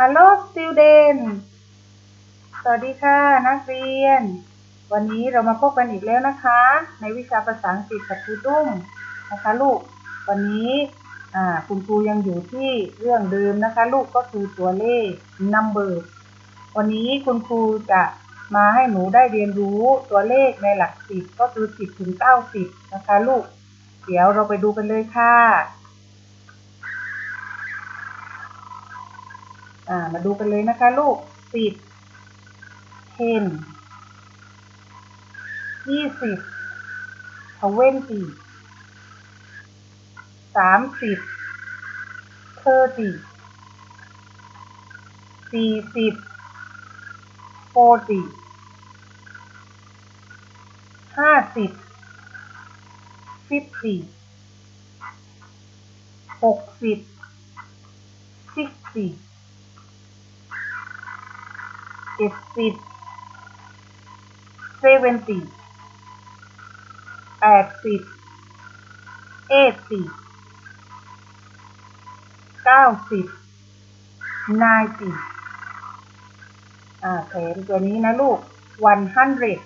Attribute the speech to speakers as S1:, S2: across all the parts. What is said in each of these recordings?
S1: Hello student สวัสดีค่ะนักเรียน วันนี้เรามาพบกันอีกแล้วนะคะ ในวิชาภาษาอังกฤษกับครูตุ้มนะคะลูก วันนี้คุณครูยังอยู่ที่เรื่องเดิมนะคะ ลูกก็คือตัวเลข number วันนี้คุณครูจะมาให้หนูได้เรียนรู้ตัวเลขในหลักสิบก็คือสิบถึงเก้าสิบนะคะลูก เดี๋ยวเราไปดูกันเลยค่ะ อ่ามาดูกันเลยนะคะลูกสิบ ten ยี่สิบ twenty สามสิบ thirty สี่สิบ forty ห้าสิบ fifty หกสิบ sixty เจ็ดสิบ seventy แปดสิบ eighty เก้าสิบ ninety อ่าแถมตัวนี้นะลูก one hundred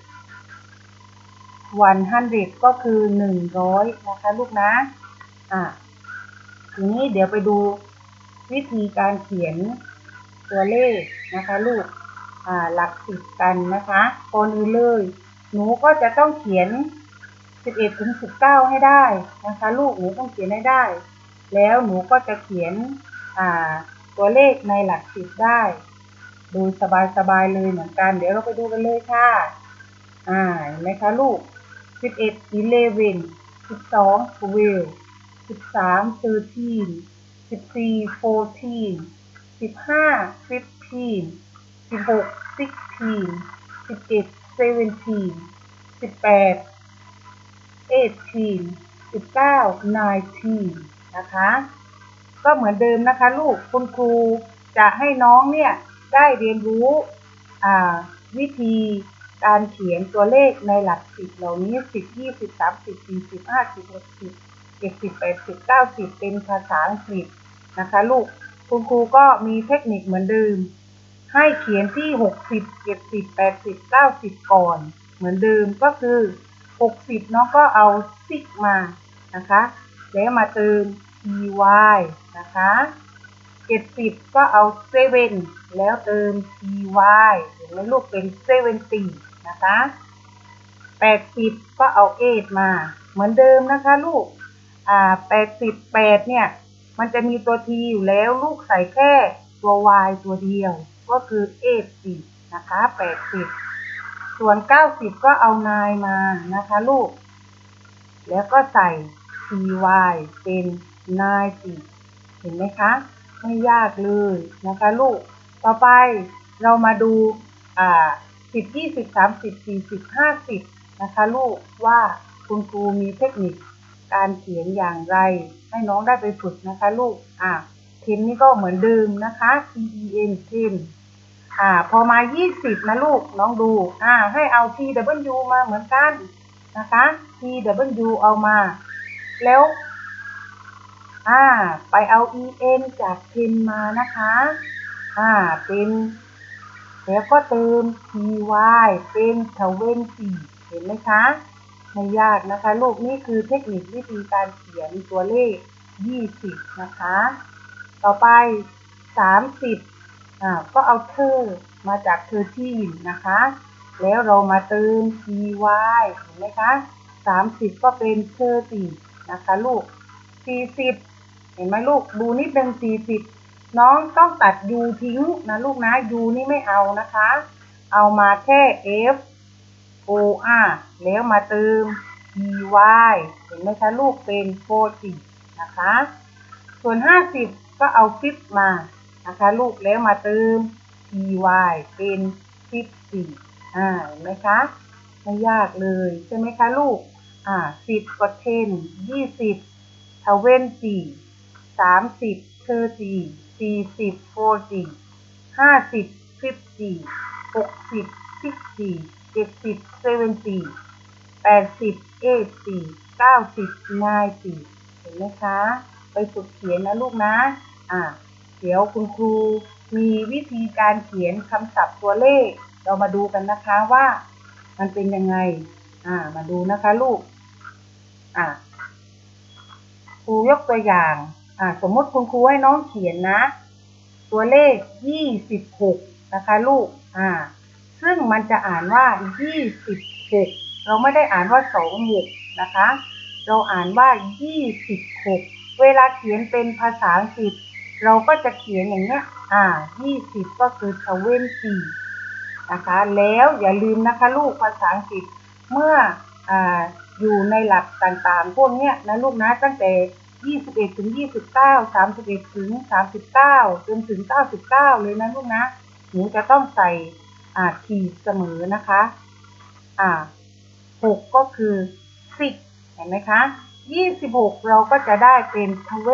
S1: one hundred ก็คือหนึ่งร้อยนะคะลูกนะ อ่าทีนี้เดี๋ยวไปดูวิธีการเขียนตัวเลขนะคะลูก หลักสิบกันนะคะก่อนอื่นเลย หนูก็จะต้องเขียน 11ถึง19 ให้ได้นะคะ ลูกหนูต้องเขียนให้ได้ แล้วหนูก็จะเขียนอ่าตัวเลขในหลักสิบได้โดยสบายๆเลยเหมือนกัน เดี๋ยวเราไปดูกันเลยค่ะ อ่าเห็นไหมคะลูก 11 11 12 12 13 13 14 14 15 15 16 16 17 17 18 18 19 19นะคะ ก็เหมือนเดิมนะคะลูกคุณครูจะให้น้องเนี่ยได้เรียนรู้วิธีการเขียนตัวเลขในหลักสิบเหล่านี้10 20 30 40 50 60 70 80 90เป็นภาษาอังกฤษนะคะลูกคุณครูก็มีเทคนิคเหมือนเดิม ให้เขียนที่ 60 70 80 90 ก่อน เหมือนเดิมก็คือ 60น้องก็เอา6มานะคะ แล้วมาเติม ty นะคะ 70 ก็เอา7แล้วเติม ty เห็นไหมลูกเป็น70นะคะ 80 ก็เอา8มา เหมือนเดิมนะคะลูก อ่า 88 เนี่ย มันจะมีตัว t อยู่แล้วลูกใส่แค่ตัว y ตัวเดียว ก็คือ 80 นะคะ 80 ส่วน 90 ก็เอา9มานะคะลูก แล้วก็ใส่ ty เป็น90เห็นไหมคะ ไม่ยากเลยนะคะลูก ต่อไปเรามาดูอ่า10 20 30 40 50 นะคะลูกว่าคุณครูมีเทคนิคการเขียนอย่างไร ให้น้องได้ไปฝึกนะคะลูก อ่าเทนนี่ก็เหมือนเดิมนะคะ T E N เทน อ่า พอมา 20 นะลูกน้องดู อ่า ให้เอา T W มาเหมือนกันนะคะ T W เอามา แล้ว อ่า ไปเอา E N จากเทนมานะคะ อ่า เป็น แล้วก็เติม T Y เป็นทเวนตีเห็นไหมคะ ไม่ยากนะคะลูกนี่คือเทคนิควิธีการเขียนตัวเลข 20 นะคะ ต่อไป 30 ก็เอาเธอมาจากเธอที่นะคะ แล้วเรามาเติม ty เห็นไหมคะ30 ก็เป็นเธอตีนะคะลูก 40 เห็นไหมลูก ดูนิดนึง40 น้องต้องตัด u ทิ้งนะลูกนะ u นี่ไม่เอานะคะ เอามาแค่ f o r แล้วมาเติม ty เห็นไหมคะลูกเป็น40นะคะ ส่วน 50 ก็เอา10มา นะคะ ลูกแล้วมาเติม ty เป็น 14อ่าเห็นไหมคะ ไม่ยากเลยใช่ไหมคะลูก อ่า 10 ก็ 10 20 20 30 30 40 40 50 50 60 60 70 70 80 80 90 90เห็นไหมคะ ไปฝึกเขียนนะลูกนะ อ่า เดี๋ยวคุณครูมีวิธีการเขียนคำศัพท์ตัวเลข เรามาดูกันนะคะว่ามันเป็นยังไง อ่า มาดูนะคะลูก อ่าครูยกตัวอย่าง อ่า สมมติคุณครูให้น้องเขียนนะ ตัวเลขยี่สิบหกนะคะลูก อ่า ซึ่งมันจะอ่านว่ายี่สิบหกเราไม่ได้อ่านว่าสองหกนะคะ เราอ่านว่ายี่สิบหกเวลาเขียนเป็นภาษาอังกฤษ เราก็จะเขียนอย่างเนี้ย อ่ายี่สิบก็คือทเวนตีนะคะ แล้วอย่าลืมนะคะลูกภาษาอังกฤษ เมื่ออ่าอยู่ในหลักต่างๆ พวกเนี้ยนะลูกนะตั้งแต่21ถึง29 31ถึง39จนถึง99เลยนะลูกนะหนูจะต้องใส่อ่าขีดเสมอนะคะ อ่า6ก็คือ6เห็นไหมคะ26เราก็จะได้เป็น26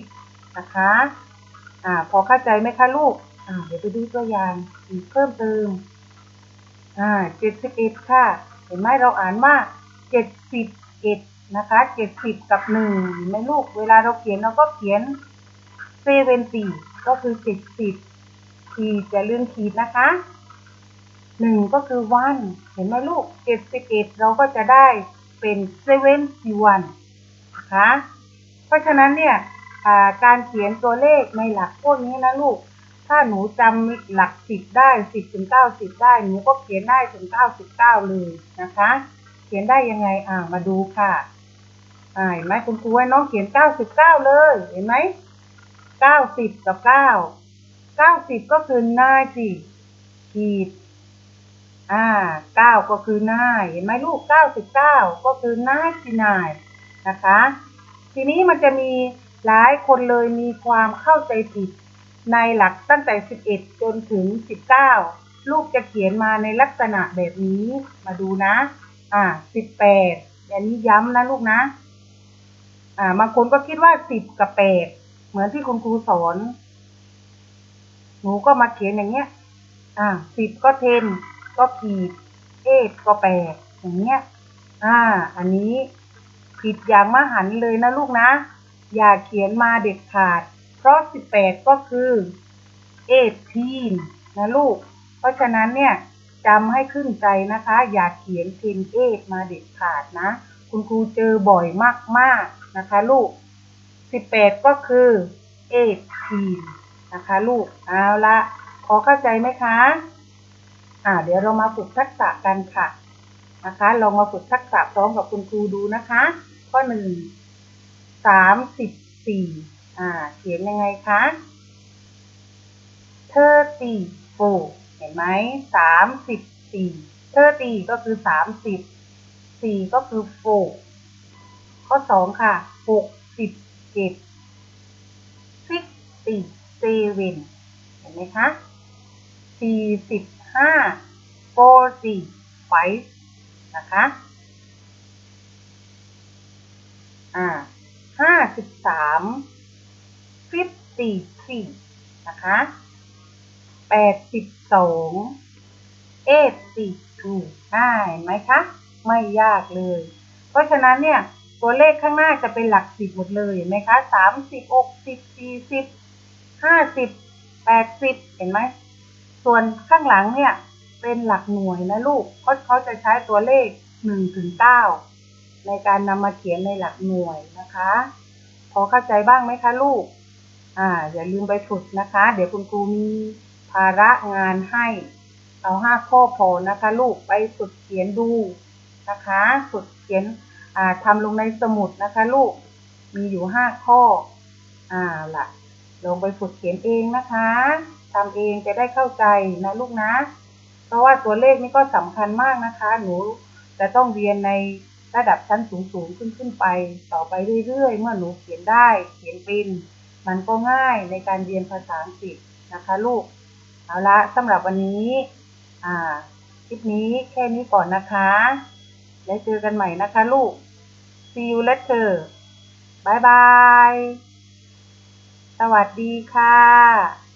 S1: นะคะอ่าพอเข้าใจไหมคะลูกอ่าเดี๋ยวไปดูตัวอย่างอีกเพิ่มเติมอ่า71ค่ะ เห็นไหมเราอ่านว่า71นะคะ70กับ1เห็นไหมลูก เวลาเราเขียนเราก็เขียน70ก็คือ70ขีดอย่าลืมขีดนะคะหนึ่งก็คือวันเห็นไหมลูกเจ็ดสิบเอ็ดเราก็จะได้เป็นเซเว่นซีวันนะคะ เพราะฉะนั้นเนี่ย การเขียนตัวเลขในหลักพวกนี้นะลูก ถ้าหนูจำหลักสิบได้สิบถึงเก้าสิบได้หนูก็เขียนได้ถึงเก้าสิบเก้าเลยนะคะ เขียนได้ยังไงอ่ามาดูค่ะอ่าเห็นไหมคุณครูให้น้องเขียนเก้าสิบเก้าเลยเห็นไหมเก้าสิบกับเก้าเก้าสิบก็คือหน้าสิขีดอ่าเก้าก็คือหน้าเห็นไหมลูกเก้าสิบเก้าก็คือหน้าที่นายนะคะ ทีนี้มันจะมี หลายคนเลยมีความเข้าใจผิด ในหลักตั้งแต่สิบเอ็ดจนถึงสิบเก้าลูกจะเขียนมาในลักษณะแบบนี้มาดูนะ อ่าสิบแปดอันนี้ย้ำนะลูกนะ อ่าบางคนก็คิดว่าสิบกับแปดเหมือนที่คุณครูสอน หนูก็มาเขียนอย่างเงี้ย อ่าสิบก็เทนก็ขีดเอทก็แปดอย่างเงี้ย อ่า อันนี้ผิดอย่างมหันเลยนะลูกนะ อย่าเขียนมาเด็ดขาด เพราะสิบแปดก็คือเอทีนนะลูก เพราะฉะนั้นเนี่ยจำให้ขึ้นใจนะคะ อย่าเขียนเทนเอทมาเด็ดขาดนะ คุณครูเจอบ่อยมากๆนะคะลูกสิบแปดก็คือเอทีนนะคะลูก เอาละพอเข้าใจไหมคะ อ่า เดี๋ยวเรามาฝึกทักษะกันค่ะนะคะลองมาฝึกทักษะพร้อมกับคุณครูดูนะคะ ข้อหนึ่ง สามสิบสี่อ่า เขียนยังไงคะเทอร์ตีโฟเห็นไหมสามสิบสี่เทอตีก็คือสามสิบสี่ก็คือโฟข้อสองค่ะหกสิบเจ็ดซิกตีเซเว่นเห็นไหมคะสี่สิบห้า forty five นะคะ อ่า ห้าสิบสาม fifty three นะคะแปดสิบสอง eighty two ง่ายไหมคะ ไม่ยากเลย เพราะฉะนั้นเนี่ยตัวเลขข้างหน้าจะเป็นหลักสิบหมดเลยเห็นไหมคะสามสิบหกสิบสี่สิบห้าสิบแปดสิบเห็นไหม ส่วนข้างหลังเนี่ยเป็นหลักหน่วยนะลูกเพราะเขาจะใช้ตัวเลข1ถึง9 ในการนำมาเขียนในหลักหน่วยนะคะ พอเข้าใจบ้างไหมคะลูก อ่า อย่าลืมไปฝึกนะคะ เดี๋ยวคุณครูมีภาระงานให้ เอาห้าข้อพอนะคะ ลูกไปฝึกเขียนดูนะคะ ฝึกเขียนอ่าทำลงในสมุดนะคะ ลูก มีอยู่ห้าข้อ อ่าล่ะ ลงไปฝึกเขียนเองนะคะทำเองจะได้เข้าใจนะลูกนะ เพราะว่าตัวเลขนี่ก็สำคัญมากนะคะ หนูจะต้องเรียนใน ระดับชั้นสูงๆขึ้นขึ้นไป ต่อไปเรื่อยๆ เมื่อหนูเขียนได้เขียนเป็นมันก็ง่ายในการเรียนภาษาอังกฤษนะคะลูก เอาละสำหรับวันนี้อ่าคลิปนี้แค่นี้ก่อนนะคะ แล้วเจอกันใหม่นะคะลูก see you later บายบาย สวัสดีค่ะ